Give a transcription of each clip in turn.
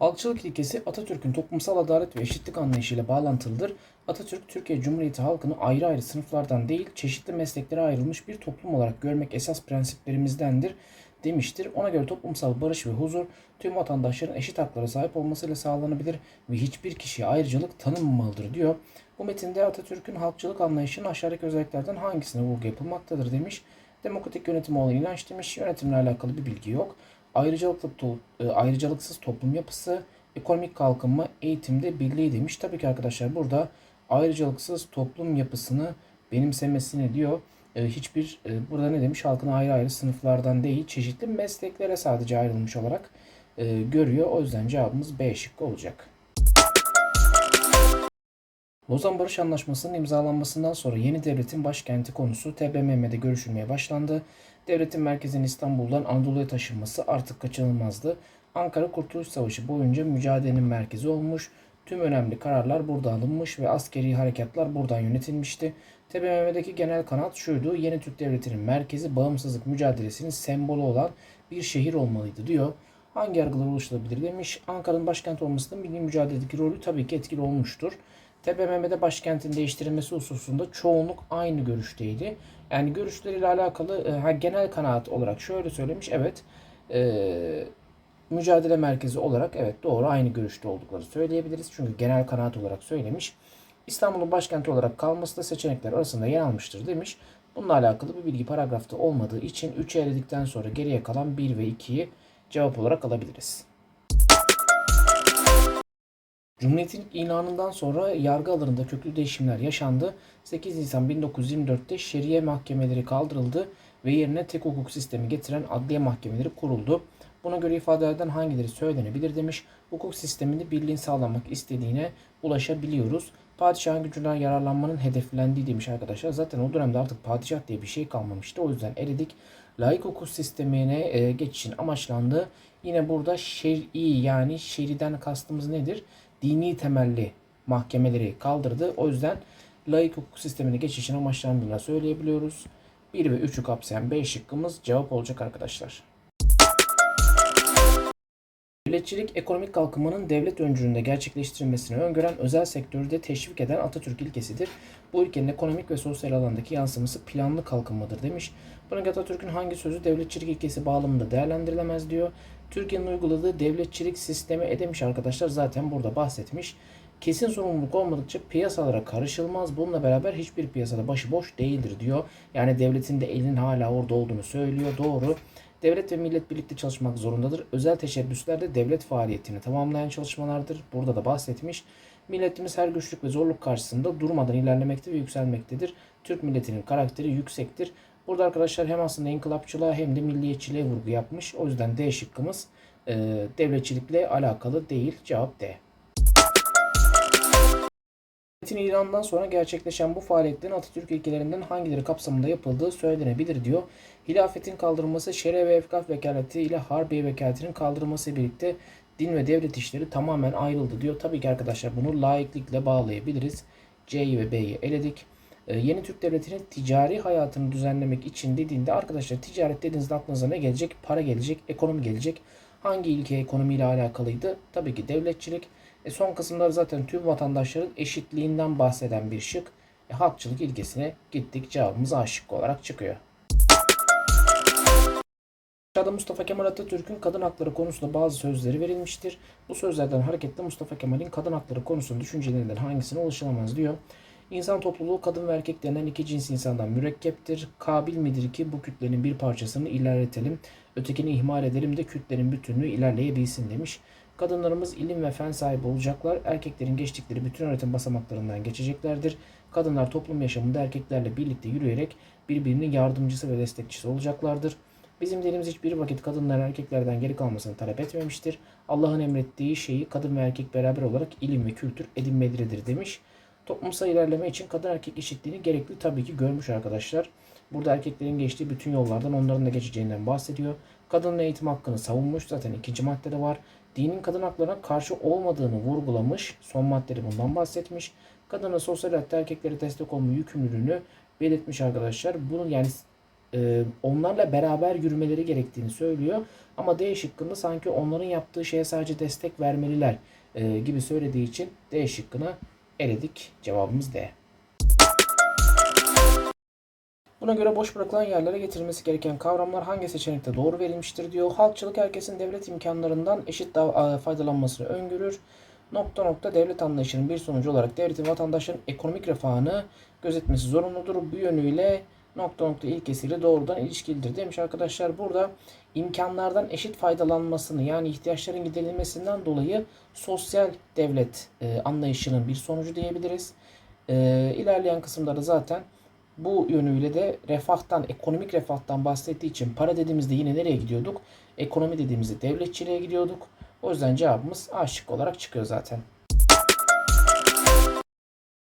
Halkçılık ilkesi Atatürk'ün toplumsal adalet ve eşitlik anlayışıyla bağlantılıdır. Atatürk, Türkiye Cumhuriyeti halkını ayrı ayrı sınıflardan değil, çeşitli mesleklere ayrılmış bir toplum olarak görmek esas prensiplerimizdendir demiştir. Ona göre toplumsal barış ve huzur tüm vatandaşların eşit haklara sahip olmasıyla sağlanabilir ve hiçbir kişiye ayrıcalık tanınmamalıdır diyor. Bu metinde Atatürk'ün halkçılık anlayışının aşağıdaki özelliklerden hangisine vurgu yapılmaktadır demiş. Demokratik yönetim olan inanç demiş. Yönetimle alakalı bir bilgi yok. Ayrıcalıklı to- e, ayrıcalıksız toplum yapısı, ekonomik kalkınma, eğitimde birliği demiş. Tabii ki arkadaşlar burada ayrıcalıksız toplum yapısını benimsemesini diyor. E, hiçbir e, burada ne demiş? Halkın ayrı ayrı sınıflardan değil, çeşitli mesleklere sadece ayrılmış olarak görüyor. O yüzden cevabımız B şıkkı olacak. Lozan Barış Anlaşması'nın imzalanmasından sonra yeni devletin başkenti konusu TBMM'de görüşülmeye başlandı. Devletin merkezinin İstanbul'dan Anadolu'ya taşınması artık kaçınılmazdı. Ankara Kurtuluş Savaşı boyunca mücadelenin merkezi olmuş, tüm önemli kararlar burada alınmış ve askeri harekatlar buradan yönetilmişti. TBMM'deki genel kanat şuydu, yeni Türk Devleti'nin merkezi bağımsızlık mücadelesinin sembolü olan bir şehir olmalıydı diyor. Hangi yargılar oluşturulabilir demiş. Ankara'nın başkent olmasının milli mücadeledeki rolü tabii ki etkili olmuştur. TBMM'de başkentin değiştirilmesi hususunda çoğunluk aynı görüşteydi. Yani görüşleriyle alakalı e, ha, genel kanaat olarak şöyle söylemiş. Evet e, mücadele merkezi olarak evet doğru aynı görüşte oldukları söyleyebiliriz. Çünkü genel kanaat olarak söylemiş. İstanbul'un başkenti olarak kalması da seçenekler arasında yer almıştır demiş. Bununla alakalı bir bilgi paragrafta olmadığı için 3'ü eledikten sonra geriye kalan 1 ve 2'yi cevap olarak alabiliriz. Cumhuriyet'in ilanından sonra yargı alanında köklü değişimler yaşandı. 8 Nisan 1924'te şeriye mahkemeleri kaldırıldı ve yerine tek hukuk sistemi getiren adliye mahkemeleri kuruldu. Buna göre ifadelerden hangileri söylenebilir demiş. Hukuk sisteminde birliğin sağlamak istediğine ulaşabiliyoruz. Padişahın gücünden yararlanmanın hedeflendiği demiş arkadaşlar. Zaten o dönemde artık padişah diye bir şey kalmamıştı. O yüzden eledik. Layık hukuk sistemine e, geçişin amaçlandığı yine burada şer'i yani şeriden kastımız nedir? Dini temelli mahkemeleri kaldırdı. O yüzden layık hukuk sistemine geçişin amaçlandığını söyleyebiliyoruz. 1 ve 3'ü kapsayan B şıkkımız cevap olacak arkadaşlar. Devletçilik ekonomik kalkınmanın devlet öncülüğünde gerçekleştirilmesini öngören özel sektörü de teşvik eden Atatürk ilkesidir. Bu ilkenin ekonomik ve sosyal alandaki yansıması planlı kalkınmadır demiş. Buna Atatürk'ün hangi sözü devletçilik ilkesi bağlamında değerlendirilemez diyor. Türkiye'nin uyguladığı devletçilik sistemi e demiş arkadaşlar zaten burada bahsetmiş. Kesin sorumluluk olmadıkça piyasalara karışılmaz. Bununla beraber hiçbir piyasada başıboş değildir diyor. Yani devletin de elinin hala orada olduğunu söylüyor. Doğru. Devlet ve millet birlikte çalışmak zorundadır. Özel teşebbüsler de devlet faaliyetini tamamlayan çalışmalardır. Burada da bahsetmiş. Milletimiz her güçlük ve zorluk karşısında durmadan ilerlemekte ve yükselmektedir. Türk milletinin karakteri yüksektir. Burada arkadaşlar hem aslında inkılapçılığa hem de milliyetçiliğe vurgu yapmış. O yüzden D şıkkımız e, devletçilikle alakalı değil. Cevap D. Metin ilanından sonra gerçekleşen bu faaliyetlerin Atatürk ilkelerinden hangileri kapsamında yapıldığı söylenebilir diyor. Hilafetin kaldırılması, şere ve efkaf vekaleti ile harbiye vekaletinin kaldırılması birlikte din ve devlet işleri tamamen ayrıldı diyor. Tabii ki arkadaşlar bunu laiklikle bağlayabiliriz. C'yi ve B'yi eledik. Ee, yeni Türk Devleti'nin ticari hayatını düzenlemek için dediğinde arkadaşlar ticaret dediğinizde aklınıza ne gelecek? Para gelecek, ekonomi gelecek. Hangi ilke ekonomiyle alakalıydı? Tabii ki devletçilik. E son kısımlar zaten tüm vatandaşların eşitliğinden bahseden bir şık. E, halkçılık ilkesine gittik. Cevabımız A olarak çıkıyor. Aşağıda Mustafa Kemal Atatürk'ün kadın hakları konusunda bazı sözleri verilmiştir. Bu sözlerden hareketle Mustafa Kemal'in kadın hakları konusunda düşüncelerinden hangisine ulaşılamaz diyor. İnsan topluluğu kadın ve erkek denen iki cins insandan mürekkeptir. Kabil midir ki bu kütlenin bir parçasını ilerletelim, ötekini ihmal edelim de kütlenin bütünlüğü ilerleyebilsin demiş. Kadınlarımız ilim ve fen sahibi olacaklar. Erkeklerin geçtikleri bütün öğretim basamaklarından geçeceklerdir. Kadınlar toplum yaşamında erkeklerle birlikte yürüyerek birbirinin yardımcısı ve destekçisi olacaklardır. Bizim dinimiz hiçbir vakit kadınların erkeklerden geri kalmasını talep etmemiştir. Allah'ın emrettiği şeyi kadın ve erkek beraber olarak ilim ve kültür edinmelidir demiş. Toplumsal ilerleme için kadın erkek eşitliğini gerekli tabii ki görmüş arkadaşlar. Burada erkeklerin geçtiği bütün yollardan onların da geçeceğinden bahsediyor. Kadının eğitim hakkını savunmuş zaten ikinci maddede var. Dinin kadın haklarına karşı olmadığını vurgulamış. Son maddede bundan bahsetmiş. Kadının sosyal hayatta erkeklere destek olma yükümlülüğünü belirtmiş arkadaşlar. Bunu yani e, onlarla beraber yürümeleri gerektiğini söylüyor. Ama D şıkkında sanki onların yaptığı şeye sadece destek vermeliler e, gibi söylediği için D şıkkına eledik. Cevabımız D. Buna göre boş bırakılan yerlere getirilmesi gereken kavramlar hangi seçenekte doğru verilmiştir diyor. Halkçılık herkesin devlet imkanlarından eşit faydalanmasını öngörür. Nokta nokta devlet anlayışının bir sonucu olarak devletin vatandaşların ekonomik refahını gözetmesi zorunludur. Bu yönüyle nokta nokta ilkesiyle doğrudan ilişkilidir demiş arkadaşlar. Burada imkanlardan eşit faydalanmasını yani ihtiyaçların giderilmesinden dolayı sosyal devlet e, anlayışının bir sonucu diyebiliriz. E, ilerleyen kısımlarda zaten bu yönüyle de refahtan, ekonomik refahtan bahsettiği için para dediğimizde yine nereye gidiyorduk? Ekonomi dediğimizde devletçiliğe gidiyorduk. O yüzden cevabımız A şıkkı olarak çıkıyor zaten.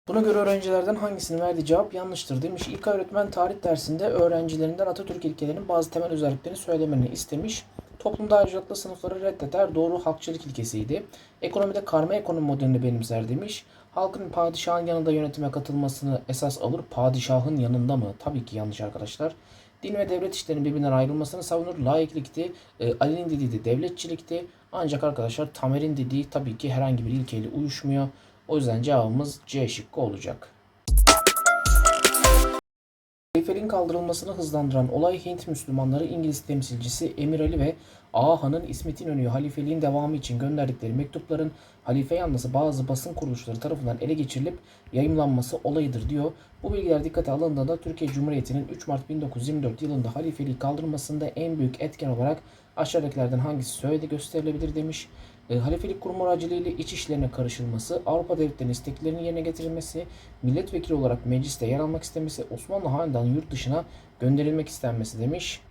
Buna göre öğrencilerden hangisinin verdiği cevap yanlıştır demiş. İlk öğretmen tarih dersinde öğrencilerinden Atatürk ilkelerinin bazı temel özelliklerini söylemeni istemiş. Toplumda ayrıcalıklı sınıfları reddeder. Doğru halkçılık ilkesiydi. Ekonomide karma ekonomi modelini benimser demiş. Halkın padişahın yanında yönetime katılmasını esas alır. Padişahın yanında mı? Tabii ki yanlış arkadaşlar. Din ve devlet işlerinin birbirinden ayrılmasını savunur. Laiklikti. E, Ali'nin dediği de devletçilikti. Ancak arkadaşlar Tamer'in dediği tabii ki herhangi bir ilkeyle uyuşmuyor. O yüzden cevabımız C şıkkı olacak. Halifeliğin kaldırılmasını hızlandıran olay Hint Müslümanları İngiliz temsilcisi Emir Ali ve Ağa Han'ın İsmet İnönü'ye halifeliğin devamı için gönderdikleri mektupların halife yanlısı bazı basın kuruluşları tarafından ele geçirilip yayımlanması olayıdır diyor. Bu bilgiler dikkate alındığında Türkiye Cumhuriyeti'nin 3 Mart 1924 yılında halifeliği kaldırılmasında en büyük etken olarak aşağıdakilerden hangisi söyledi gösterilebilir demiş. E, halifelik kurumu aracılığıyla iç işlerine karışılması, Avrupa devletlerinin isteklerinin yerine getirilmesi, milletvekili olarak mecliste yer almak istemesi, Osmanlı hanedanı yurt dışına gönderilmek istenmesi demiş.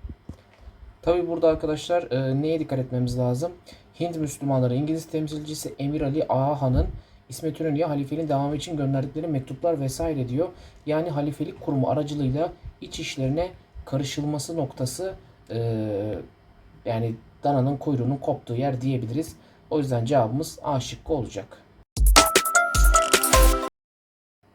Tabi burada arkadaşlar e, neye dikkat etmemiz lazım? Hint Müslümanları İngiliz temsilcisi Emir Ali Ağa Han'ın İsmet İnönü'ye halifeliğin devamı için gönderdikleri mektuplar vesaire diyor. Yani halifelik kurumu aracılığıyla iç işlerine karışılması noktası e, yani dananın kuyruğunun koptuğu yer diyebiliriz. O yüzden cevabımız A şıkkı olacak.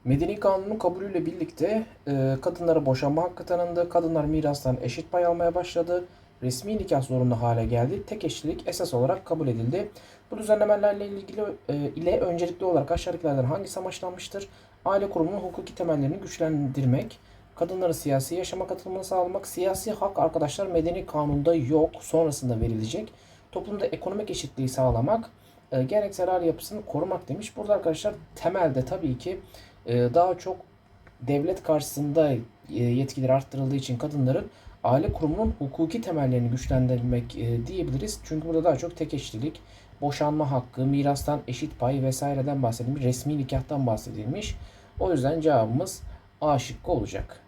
Medeni kanunun kabulüyle birlikte e, kadınlara boşanma hakkı tanındı. Kadınlar mirastan eşit pay almaya başladı. Resmi nikah zorunlu hale geldi. Tek eşlilik esas olarak kabul edildi. Bu düzenlemelerle ilgili e, ile öncelikli olarak aşağıdakilerden hangisi amaçlanmıştır? Aile kurumunun hukuki temellerini güçlendirmek, kadınların siyasi yaşama katılımını sağlamak, siyasi hak arkadaşlar medeni kanunda yok, sonrasında verilecek. Toplumda ekonomik eşitliği sağlamak, e, geleneksel aile yapısını korumak demiş. Burada arkadaşlar temelde tabii ki e, daha çok devlet karşısında e, yetkileri arttırıldığı için kadınların aile kurumunun hukuki temellerini güçlendirmek e, diyebiliriz. Çünkü burada daha çok tek eşlilik, boşanma hakkı, mirastan eşit pay vesaireden bahsedilmiş, resmi nikahtan bahsedilmiş. O yüzden cevabımız A şıkkı olacak.